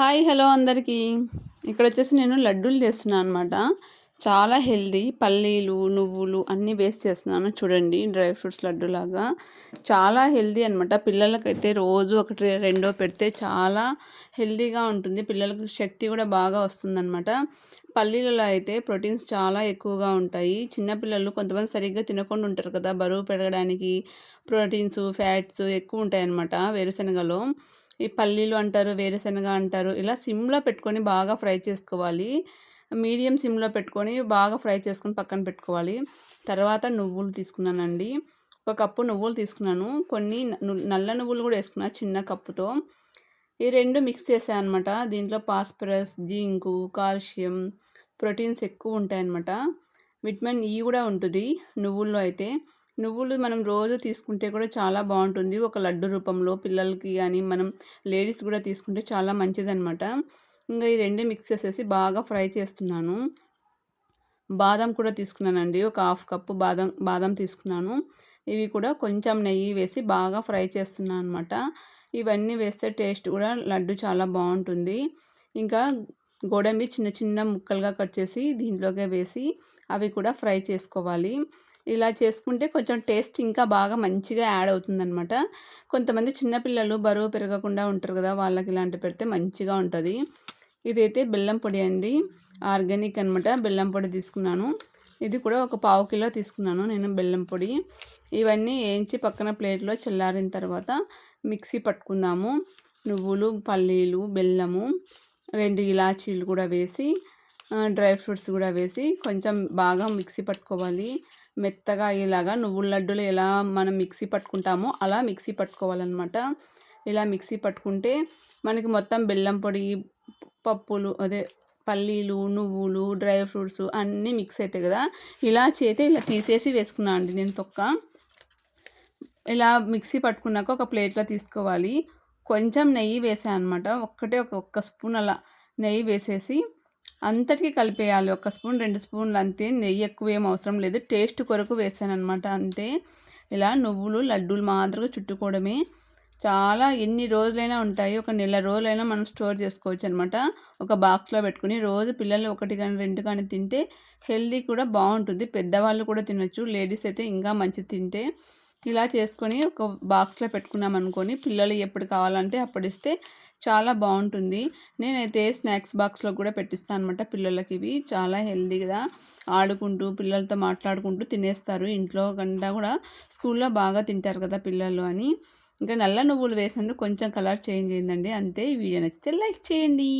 Hi hello అందరికీ. ఇక్కడ వచ్చేసి నేను లడ్డూలు చేస్తున్నాను అనమాట చాలా హెల్దీ పల్లీలు నువ్వులు అన్నీ వేస్ట్ చేస్తున్నాను. చూడండి డ్రై ఫ్రూట్స్ లడ్డు లాగా చాలా హెల్దీ అనమాట పిల్లలకైతే రోజు ఒకటి రెండో పెడితే చాలా హెల్దీగా ఉంటుంది. పిల్లలకు శక్తి కూడా బాగా వస్తుందన్నమాట. పల్లీలలో అయితే ప్రోటీన్స్ చాలా ఎక్కువగా ఉంటాయి. చిన్నపిల్లలు కొంతమంది సరిగ్గా తినకుండా ఉంటారు కదా. బరువు పెరగడానికి ప్రోటీన్స్ ఫ్యాట్స్ ఎక్కువ ఉంటాయి అన్నమాట వేరుశనగలో. ఈ పల్లీలు అంటారు వేరుశనగ అంటారు ఇలా సిమ్లో పెట్టుకొని బాగా ఫ్రై చేసుకోవాలి. మీడియం సిమ్లో పెట్టుకొని బాగా ఫ్రై చేసుకొని పక్కన పెట్టుకోవాలి. తర్వాత నువ్వులు తీసుకున్నానండి. ఒక కప్పు నువ్వులు తీసుకున్నాను. కొన్ని నల్ల నువ్వులు కూడా వేసుకున్నాను చిన్న కప్పుతో. ఈ రెండు మిక్స్ చేసాను అనమాట దీంట్లో పాస్పరస్ జింకు కాల్షియం ప్రోటీన్స్ ఎక్కువ ఉంటాయన్నమాట. విటమిన్ ఈ కూడా ఉంటుంది. నువ్వుల్లో అయితే నువ్వులు మనం రోజు తీసుకుంటే కూడా చాలా బాగుంటుంది. ఒక లడ్డు రూపంలో పిల్లలకి కానీ మనం లేడీస్ కూడా తీసుకుంటే చాలా మంచిదనమాట ఇంకా ఈ రెండు మిక్స్ చేసేసి బాగా ఫ్రై చేస్తున్నాను. బాదం కూడా తీసుకున్నానండి. ఒక హాఫ్ కప్పు బాదం బాదం తీసుకున్నాను. ఇవి కూడా కొంచెం నెయ్యి వేసి బాగా ఫ్రై చేస్తున్నాను అనమాట ఇవన్నీ వేస్తే టేస్ట్ కూడా లడ్డు చాలా బాగుంటుంది. ఇంకా గోడంబి చిన్న చిన్న ముక్కలుగా కట్ చేసి దీంట్లోకే వేసి అవి కూడా ఫ్రై చేసుకోవాలి. ఇలా చేసుకుంటే కొంచెం టేస్ట్ ఇంకా బాగా మంచిగా యాడ్ అవుతుందనమాట కొంతమంది చిన్నపిల్లలు బరువు పెరగకుండా ఉంటారు కదా వాళ్ళకి ఇలాంటి పెడితే మంచిగా ఉంటుంది. ఇదైతే బెల్లం పొడి అండి. ఆర్గానిక్ అనమాట బెల్లం పొడి తీసుకున్నాను. ఇది కూడా ఒక పావు కిలో తీసుకున్నాను నేను బెల్లం పొడి. ఇవన్నీ వేయించి పక్కన ప్లేట్లో చల్లారిన తర్వాత మిక్సీ పట్టుకుందాము. నువ్వులు పల్లీలు బెల్లము రెండు ఇలాచీలు కూడా వేసి డ్రై ఫ్రూట్స్ కూడా వేసి కొంచెం బాగా మిక్సీ పట్టుకోవాలి. మెత్తగా అయ్యేలాగా నువ్వుల లడ్డూలు ఎలా మనం మిక్సీ పట్టుకుంటామో అలా మిక్సీ పట్టుకోవాలన్నమాట. ఇలా మిక్సీ పట్టుకుంటే మనకి మొత్తం బెల్లం పొడి పప్పులు అదే పల్లీలు నువ్వులు డ్రై ఫ్రూట్స్ అన్నీ మిక్స్ అవుతాయి కదా. ఇలా చేతి ఇలా తీసేసి వేసుకున్నాను అండి నేను తొక్క. ఇలా మిక్సీ పట్టుకున్నాక ఒక ప్లేట్లో తీసుకోవాలి. కొంచెం నెయ్యి వేసాను అనమాట ఒక్కటే ఒక ఒక్క స్పూన్ అలా నెయ్యి వేసేసి అంతటికీ కలిపేయాలి. ఒక స్పూన్ రెండు స్పూన్లు అంతే. నెయ్యి ఎక్కువ ఏం అవసరం లేదు. టేస్ట్ కొరకు వేసాను అనమాట అంతే. ఇలా నువ్వులు లడ్డూలు మాదిరిగా చుట్టుకోవడమే. చాలా ఎన్ని రోజులైనా ఉంటాయి. ఒక నెల రోజులైనా మనం స్టోర్ చేసుకోవచ్చు అనమాట ఒక బాక్స్లో పెట్టుకుని రోజు పిల్లలు ఒకటి కానీ రెండు కానీ తింటే హెల్దీ కూడా బాగుంటుంది. పెద్దవాళ్ళు కూడా తినొచ్చు. లేడీస్ అయితే ఇంకా మంచి తింటే. ఇలా చేసుకొని ఒక బాక్స్లో పెట్టుకున్నాం అనుకొని పిల్లలు ఎప్పుడు కావాలంటే అప్పుడు ఇస్తే చాలా బాగుంటుంది. నేనైతే స్నాక్స్ బాక్స్లో కూడా పెట్టిస్తాను అనమాట పిల్లలకి ఇవి. చాలా హెల్తీగా ఆడుకుంటూ పిల్లలతో మాట్లాడుకుంటూ తినేస్తారు. ఇంట్లో కంటే కూడా స్కూల్లో బాగా తింటారు కదా పిల్లలు అని. ఇంకా నల్ల నువ్వులు వేసినందుకు కొంచెం కలర్ చేంజ్ అయిందండి. అంతే. ఈ వీడియో నచ్చితే లైక్ చేయండి.